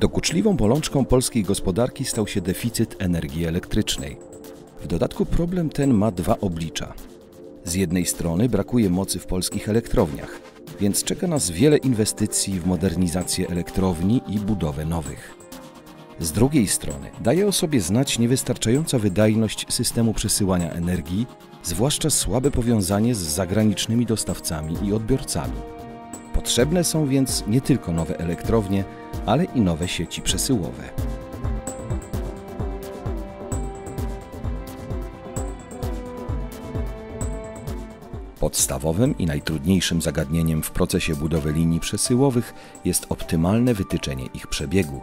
Dokuczliwą bolączką polskiej gospodarki stał się deficyt energii elektrycznej. W dodatku problem ten ma dwa oblicza. Z jednej strony brakuje mocy w polskich elektrowniach, więc czeka nas wiele inwestycji w modernizację elektrowni i budowę nowych. Z drugiej strony daje o sobie znać niewystarczająca wydajność systemu przesyłania energii, zwłaszcza słabe powiązanie z zagranicznymi dostawcami i odbiorcami. Potrzebne są więc nie tylko nowe elektrownie, ale i nowe sieci przesyłowe. Podstawowym i najtrudniejszym zagadnieniem w procesie budowy linii przesyłowych jest optymalne wytyczenie ich przebiegu.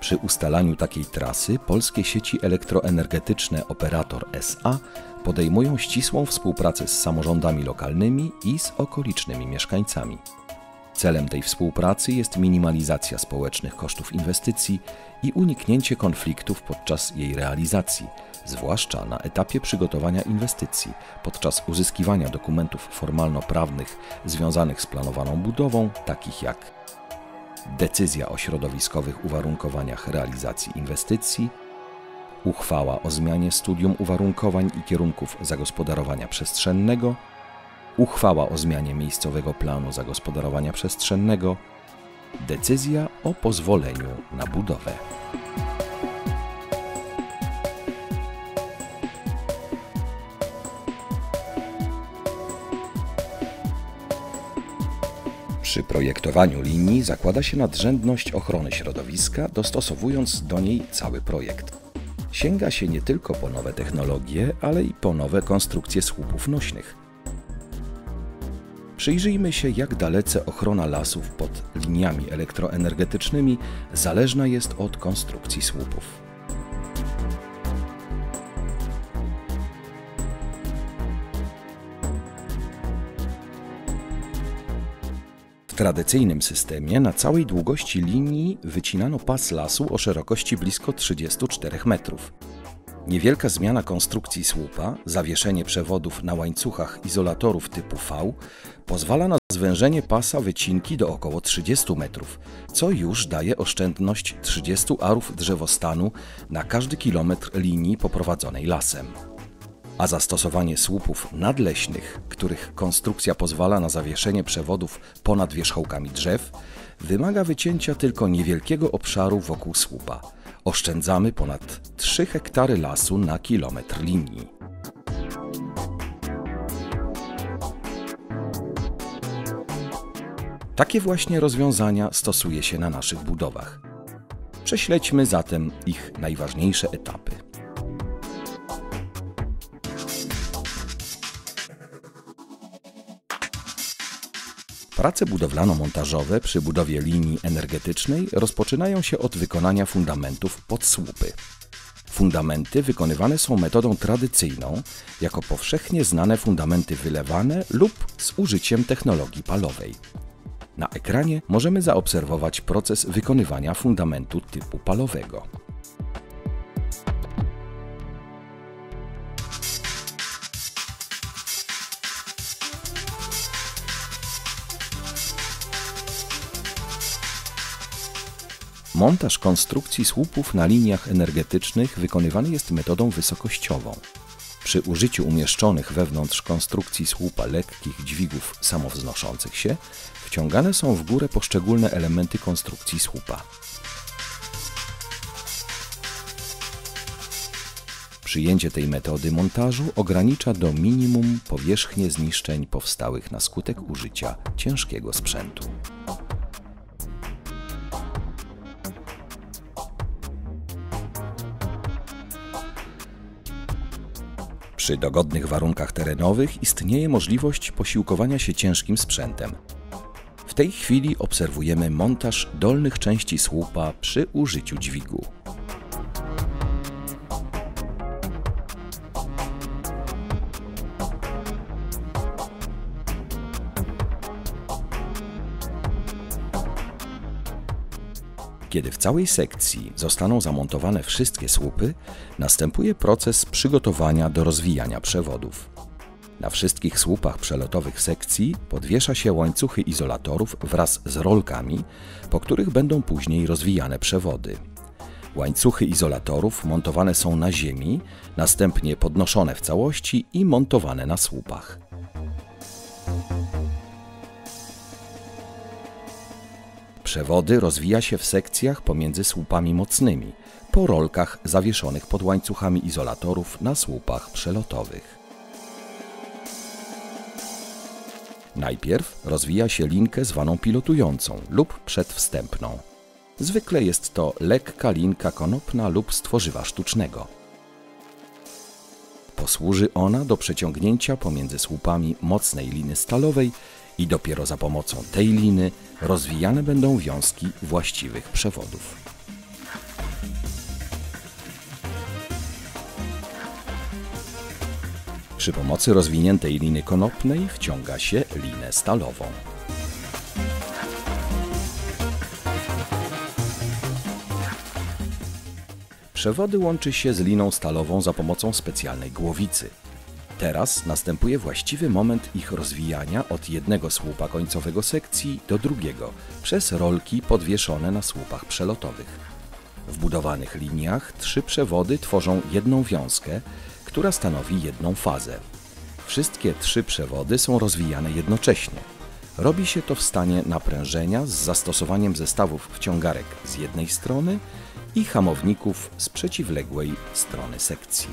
Przy ustalaniu takiej trasy polskie sieci elektroenergetyczne Operator SA podejmują ścisłą współpracę z samorządami lokalnymi i z okolicznymi mieszkańcami. Celem tej współpracy jest minimalizacja społecznych kosztów inwestycji i uniknięcie konfliktów podczas jej realizacji, zwłaszcza na etapie przygotowania inwestycji, podczas uzyskiwania dokumentów formalno-prawnych związanych z planowaną budową, takich jak decyzja o środowiskowych uwarunkowaniach realizacji inwestycji, uchwała o zmianie studium uwarunkowań i kierunków zagospodarowania przestrzennego, uchwała o zmianie miejscowego planu zagospodarowania przestrzennego, decyzja o pozwoleniu na budowę. Przy projektowaniu linii zakłada się nadrzędność ochrony środowiska, dostosowując do niej cały projekt. Sięga się nie tylko po nowe technologie, ale i po nowe konstrukcje słupów nośnych. Przyjrzyjmy się, jak dalece ochrona lasów pod liniami elektroenergetycznymi zależna jest od konstrukcji słupów. W tradycyjnym systemie na całej długości linii wycinano pas lasu o szerokości blisko 34 metrów. Niewielka zmiana konstrukcji słupa, zawieszenie przewodów na łańcuchach izolatorów typu V, pozwala na zwężenie pasa wycinki do około 30 metrów, co już daje oszczędność 30 arów drzewostanu na każdy kilometr linii poprowadzonej lasem. A zastosowanie słupów nadleśnych, których konstrukcja pozwala na zawieszenie przewodów ponad wierzchołkami drzew, wymaga wycięcia tylko niewielkiego obszaru wokół słupa – oszczędzamy ponad 3 hektary lasu na kilometr linii. Takie właśnie rozwiązania stosuje się na naszych budowach. Prześledźmy zatem ich najważniejsze etapy. Prace budowlano-montażowe przy budowie linii energetycznej rozpoczynają się od wykonania fundamentów pod słupy. Fundamenty wykonywane są metodą tradycyjną, jako powszechnie znane fundamenty wylewane lub z użyciem technologii palowej. Na ekranie możemy zaobserwować proces wykonywania fundamentu typu palowego. Montaż konstrukcji słupów na liniach energetycznych wykonywany jest metodą wysokościową. Przy użyciu umieszczonych wewnątrz konstrukcji słupa lekkich dźwigów samowznoszących się, wciągane są w górę poszczególne elementy konstrukcji słupa. Przyjęcie tej metody montażu ogranicza do minimum powierzchnię zniszczeń powstałych na skutek użycia ciężkiego sprzętu. Przy dogodnych warunkach terenowych istnieje możliwość posiłkowania się ciężkim sprzętem. W tej chwili obserwujemy montaż dolnych części słupa przy użyciu dźwigu. Kiedy w całej sekcji zostaną zamontowane wszystkie słupy, następuje proces przygotowania do rozwijania przewodów. Na wszystkich słupach przelotowych sekcji podwiesza się łańcuchy izolatorów wraz z rolkami, po których będą później rozwijane przewody. Łańcuchy izolatorów montowane są na ziemi, następnie podnoszone w całości i montowane na słupach. Przewody rozwija się w sekcjach pomiędzy słupami mocnymi, po rolkach zawieszonych pod łańcuchami izolatorów na słupach przelotowych. Najpierw rozwija się linkę zwaną pilotującą lub przedwstępną. Zwykle jest to lekka linka konopna lub z tworzywa sztucznego. Posłuży ona do przeciągnięcia pomiędzy słupami mocnej liny stalowej i dopiero za pomocą tej liny rozwijane będą wiązki właściwych przewodów. Przy pomocy rozwiniętej liny konopnej wciąga się linę stalową. Przewody łączy się z liną stalową za pomocą specjalnej głowicy. Teraz następuje właściwy moment ich rozwijania od jednego słupa końcowego sekcji do drugiego przez rolki podwieszone na słupach przelotowych. W budowanych liniach trzy przewody tworzą jedną wiązkę, która stanowi jedną fazę. Wszystkie trzy przewody są rozwijane jednocześnie. Robi się to w stanie naprężenia z zastosowaniem zestawów wciągarek z jednej strony i hamowników z przeciwległej strony sekcji.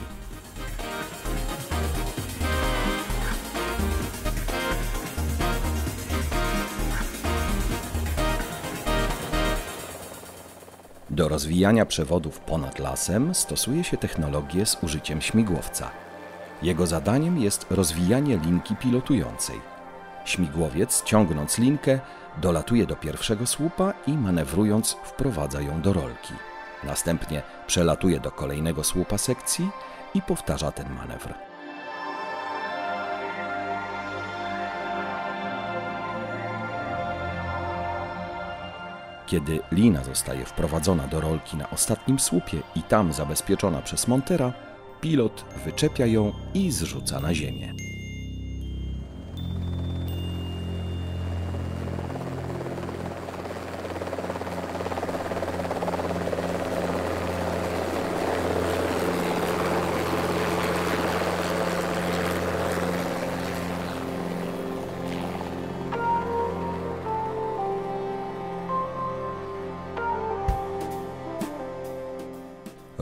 Do rozwijania przewodów ponad lasem stosuje się technologię z użyciem śmigłowca. Jego zadaniem jest rozwijanie linki pilotującej. Śmigłowiec, ciągnąc linkę, dolatuje do pierwszego słupa i manewrując wprowadza ją do rolki. Następnie przelatuje do kolejnego słupa sekcji i powtarza ten manewr. Kiedy lina zostaje wprowadzona do rolki na ostatnim słupie i tam zabezpieczona przez montera, pilot wyczepia ją i zrzuca na ziemię.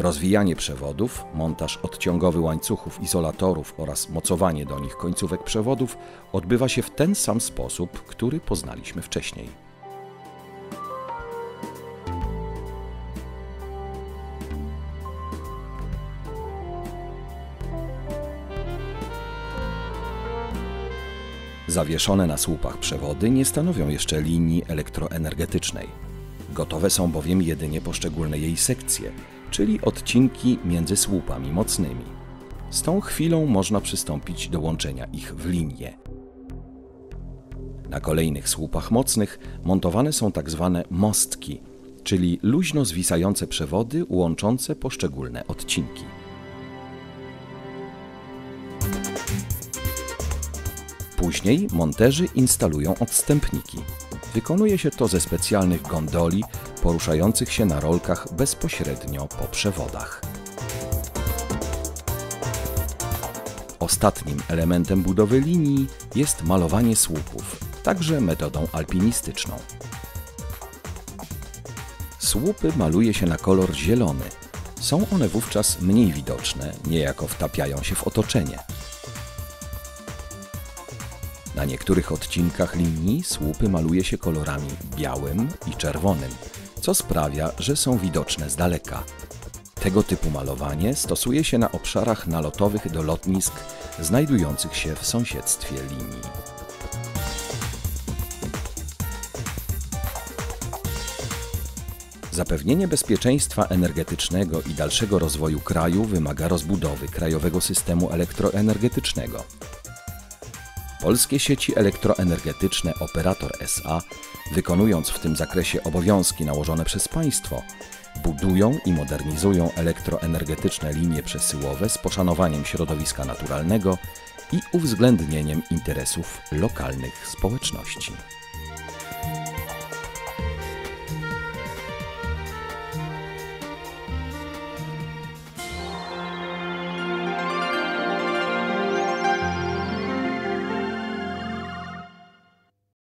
Rozwijanie przewodów, montaż odciągowy łańcuchów izolatorów oraz mocowanie do nich końcówek przewodów odbywa się w ten sam sposób, który poznaliśmy wcześniej. Zawieszone na słupach przewody nie stanowią jeszcze linii elektroenergetycznej. Gotowe są bowiem jedynie poszczególne jej sekcje, czyli odcinki między słupami mocnymi. Z tą chwilą można przystąpić do łączenia ich w linię. Na kolejnych słupach mocnych montowane są tak zwane mostki, czyli luźno zwisające przewody łączące poszczególne odcinki. Później monterzy instalują odstępniki. Wykonuje się to ze specjalnych gondoli poruszających się na rolkach bezpośrednio po przewodach. Ostatnim elementem budowy linii jest malowanie słupów, także metodą alpinistyczną. Słupy maluje się na kolor zielony. Są one wówczas mniej widoczne, niejako wtapiają się w otoczenie. Na niektórych odcinkach linii słupy maluje się kolorami białym i czerwonym, co sprawia, że są widoczne z daleka. Tego typu malowanie stosuje się na obszarach nalotowych do lotnisk znajdujących się w sąsiedztwie linii. Zapewnienie bezpieczeństwa energetycznego i dalszego rozwoju kraju wymaga rozbudowy krajowego systemu elektroenergetycznego. Polskie sieci elektroenergetyczne Operator SA, wykonując w tym zakresie obowiązki nałożone przez państwo, budują i modernizują elektroenergetyczne linie przesyłowe z poszanowaniem środowiska naturalnego i uwzględnieniem interesów lokalnych społeczności.